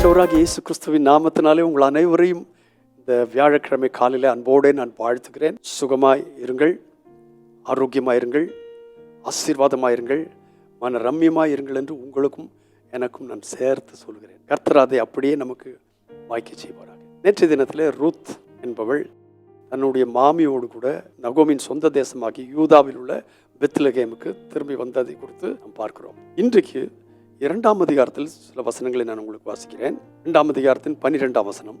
ஆண்டவராக இயேசு கிறிஸ்துவின் நாமத்தினாலே உங்கள் அனைவரையும் இந்த வியாழக்கிழமை காலையில் அன்போடே நான் வாழ்த்துகிறேன். சுகமாய் இருங்கள் ஆரோக்கியமாக இருங்கள் ஆசீர்வாதமாக இருங்கள் மன ரம்யமாக இருங்கள் என்று உங்களுக்கும் எனக்கும் நான் சேர்த்து சொல்கிறேன். கர்த்தர் அதை அப்படியே நமக்கு வாய்க்க செய்வாராக. நேற்றைய தினத்தில் ரூத் என்பவள் தன்னுடைய மாமியோடு கூட நகோமின் சொந்த தேசமாகி யூதாவில் உள்ள பெத்லகேமுக்கு திரும்பி வந்ததை குறித்து நாம் பார்க்கிறோம். இன்றைக்கு இரண்டாம் அதிகாரத்தில் சில வசனங்களை நான் உங்களுக்கு வாசிக்கிறேன். இரண்டாம் அதிகாரத்தின் பன்னிரெண்டாம் வசனம்.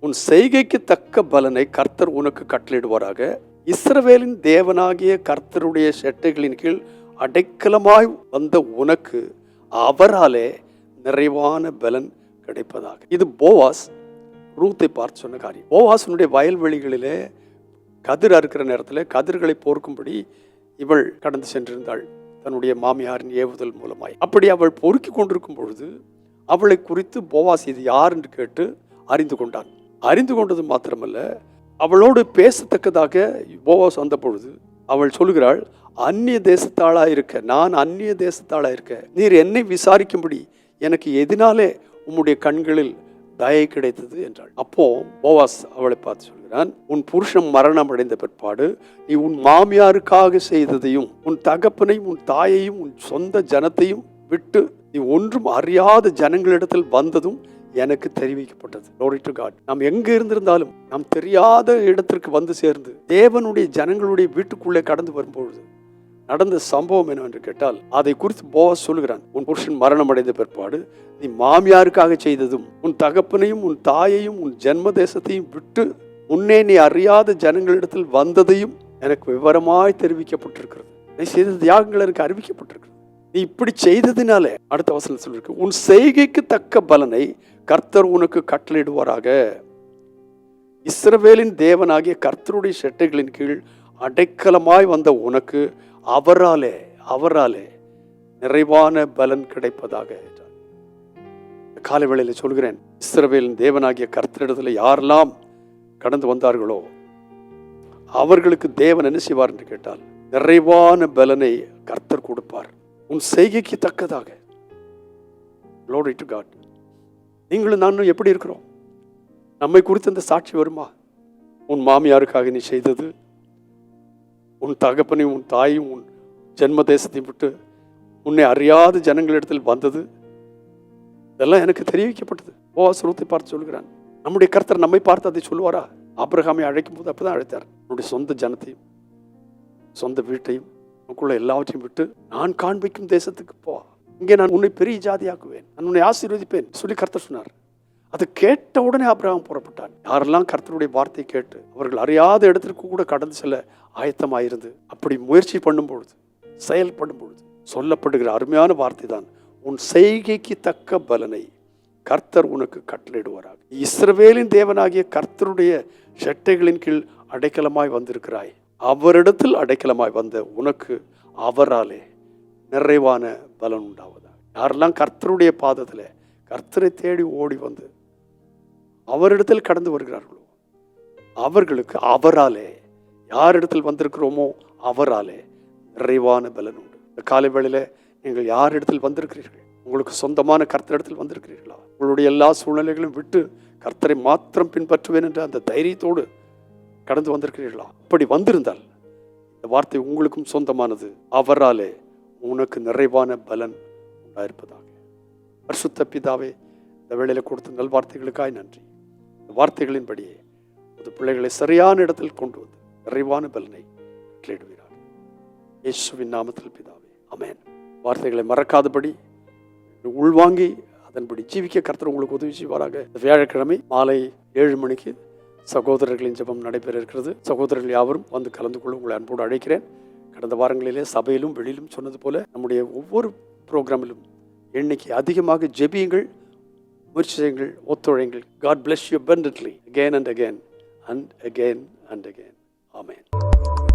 உன் செய்கைக்கு தக்க பலனை கர்த்தர் உனக்கு கட்டளிடுவாராக இஸ்ரவேலின் தேவனாகிய கர்த்தருடைய செட்டைகளின் கீழ் அடைக்கலமாய் வந்த உனக்கு அவராலே நிறைவான பலன் கிடைப்பதாக. இது போவாஸ் ரூத்தை பார்த்து சொன்ன காரியம். போவாசனுடைய வயல்வெளிகளிலே கதிர் அறுக்கிற நேரத்தில் கதிர்களை போர்க்கும்படி இவள் கடந்து சென்றிருந்தாள். தன்னுடைய மாமியாரின் ஏவுதல் மூலமாய். அப்படி அவள் பொறுக்கி கொண்டிருக்கும் பொழுது அவளை குறித்து போவாஸ் இது யார் என்று கேட்டு அறிந்து கொண்டான். அறிந்து கொண்டது மாத்திரமல்ல அவளோடு பேசத்தக்கதாக போவாஸ் வந்த பொழுது அவள் சொல்கிறாள் அந்நிய தேசத்தாளாக இருக்க நான் அந்நிய தேசத்தாளாக இருக்க நீர் என்னை விசாரிக்கும்படி எனக்கு எதினாலே உம்முடைய கண்களில் தயை கிடைத்தது என்றாள். அப்போ போவாஸ் அவளை பார்த்து சொல்கிறான் உன் புருஷன் மரணம் அடைந்த பிற்பாடு நீ உன் மாமியாருக்காக செய்ததையும் உன் தகப்பனையும் உன் தாயையும் உன் சொந்த ஜனத்தையும் விட்டு நீ ஒன்றும் அறியாத ஜனங்களிடத்தில் வந்ததும் எனக்கு தெரிவிக்கப்பட்டது. லோரி டு காட் நாம் எங்க இருந்திருந்தாலும் நாம் தெரியாத இடத்திற்கு வந்து சேர்ந்து தேவனுடைய ஜனங்களுடைய வீட்டுக்குள்ளே கடந்து வரும்பொழுது நடந்த சம்பவம் என்னவென்று கேட்டால் அதை குறித்து போவாஸ் சொல்லுகிறான் உன் புருஷன் மரணம் அடைந்த பிற்பாடு நீ மாமியாருக்காக செய்ததும் உன் தகப்பனையும் உன் தாயையும் உன் ஜென்ம தேசத்தையும் விட்டு முன்னே நீ அறியாத ஜனங்களிடத்தில் வந்ததையும் எனக்கு விவரமாய் தெரிவிக்கப்பட்டிருக்கிறது. நீ செய்த தியாகங்கள் எனக்கு அறிவிக்கப்பட்டிருக்கிறது. நீ இப்படி செய்ததினாலே அடுத்த வசனம் சொல்லிருக்கு உன் செய்கைக்கு தக்க பலனை கர்த்தர் உனக்கு கட்டளையிடுவாராக. இஸ்ரவேலின் தேவனாகிய கர்த்தருடைய செட்டைகளின் கீழ் அடைக்கலமாய் வந்த உனக்கு அவராலே அவராலே நிறைவான பலன் கிடைப்பதாக என்றார். காலை சொல்கிறேன் இஸ்ரவேலின் தேவனாகிய கர்த்தரிடத்தில் யாரெல்லாம் கடந்து வந்தார்களோ அவர்களுக்கு தேவன் என்ன செய்வார் என்று கேட்டால் நிறைவான பலனை கர்த்தர் கொடுப்பார். உன் செய்கைக்கு தக்கதாக. Glory டு காட் நீங்களும் நானும் எப்படி இருக்கிறோம்? நம்மை குறித்து இந்த சாட்சி வருமா? உன் மாமியாருக்காக நீ செய்தது உன் தகப்பனையும் உன் தாயும் உன் ஜென்ம தேசத்தையும் விட்டு உன்னை அறியாத ஜனங்களிடத்தில் வந்தது. இதெல்லாம் எனக்கு தெரிவிக்கப்பட்டது. ஓ சுருத்தை பார்த்து சொல்கிறான். நம்முடைய கர்த்தர் நம்மை பார்த்து அதை சொல்லுவாரா? ஆபிரகாமை அழைக்கும் போது அப்பதான் அழைத்தார். உன்னுடைய சொந்த ஜனத்தையும் சொந்த வீட்டையும் உனக்குள்ள எல்லாவற்றையும் விட்டு நான் காண்பிக்கும் தேசத்துக்கு போ. இங்கே நான் உன்னை பெரிய ஜாதியாக்குவேன். நான் உன்னை ஆசீர்வதிப்பேன். சொல்லி கர்த்தர் சொன்னார். அது கேட்ட உடனே அப்ரஹாம் புறப்பட்டான். யாரெல்லாம் கர்த்தருடைய வார்த்தை கேட்டு அவர்கள் அறியாத இடத்திற்கு கூட கடந்து செல்ல ஆயத்தமாயிருந்து அப்படி முயற்சி பண்ணும் பொழுது செயல்படும் பொழுது சொல்லப்படுகிற அருமையான வார்த்தை தான் உன் செய்கைக்கு தக்க பலனை கர்த்தர் உனக்கு கட்டளையிடுவாராக. இஸ்ரவேலின் தேவனாகிய கர்த்தருடைய செட்டைகளின் கீழ் அடைக்கலமாய் வந்திருக்கிறாய். அவரிடத்தில் அடைக்கலமாய் வந்த உனக்கு அவராலே நிறைவான பலன் உண்டாவதாக. யாரெல்லாம் கர்த்தருடைய பாதத்தில் கர்த்தரை தேடி ஓடி வந்து அவரிடத்தில் கடந்து வருகிறார்களோ? அவர்களுக்கு அவராலே யாரிடத்தில் வந்திருக்கிறோமோ அவராலே நிறைவான பலன் உண்டு. இந்த காலை வேளையில் நீங்கள் யாரிடத்தில் வந்திருக்கிறீர்கள்? உங்களுக்கு சொந்தமான கர்த்தரிடத்தில் வந்திருக்கிறீர்களா? உங்களுடைய எல்லா சூழ்நிலைகளையும் விட்டு கர்த்தரை மாத்திரம் பின்பற்றுவேன் என்ற அந்த தைரியத்தோடு கடந்து வந்திருக்கிறீர்களா? அப்படி வந்திருந்தால் இந்த வார்த்தை உங்களுக்கும் சொந்தமானது. அவராலே உனக்கு நிறைவான பலன் உண்டாயிருப்பதாக. பரிசுத்த பிதாவே இந்த வேளையில் கொடுத்த நல்வார்த்தைகளுக்காய் நன்றி. வார்த்தைகளின்படியே அந்த பிள்ளைகளை சரியான இடத்தில் கொண்டு வந்து நிறைவான பலனை கட்டளையிடுவீராக இயேசுவின் நாமத்தில் பிதாவே அமேன் வார்த்தைகளை மறக்காதபடி உள்வாங்கி அதன்படி ஜீவிக்க கர்த்தர் உங்களுக்கு உதவி செய்வாராக. வியாழக்கிழமை மாலை ஏழு மணிக்கு சகோதரர்களின் ஜெபம் நடைபெற இருக்கிறது. சகோதரர்கள் யாவரும் வந்து கலந்து கொள்ள உங்களை அன்போடு அழைக்கிறேன். கடந்த வாரங்களிலே சபையிலும் வெளியிலும் சொன்னது போல நம்முடைய ஒவ்வொரு ப்ரோக்ராமிலும் எண்ணிக்கை அதிகமாக ஜெபியுங்கள். முயற்சி செய்யுங்கள் ஒத்துழையுங்கள் god bless you abundantly again and again and again and again amen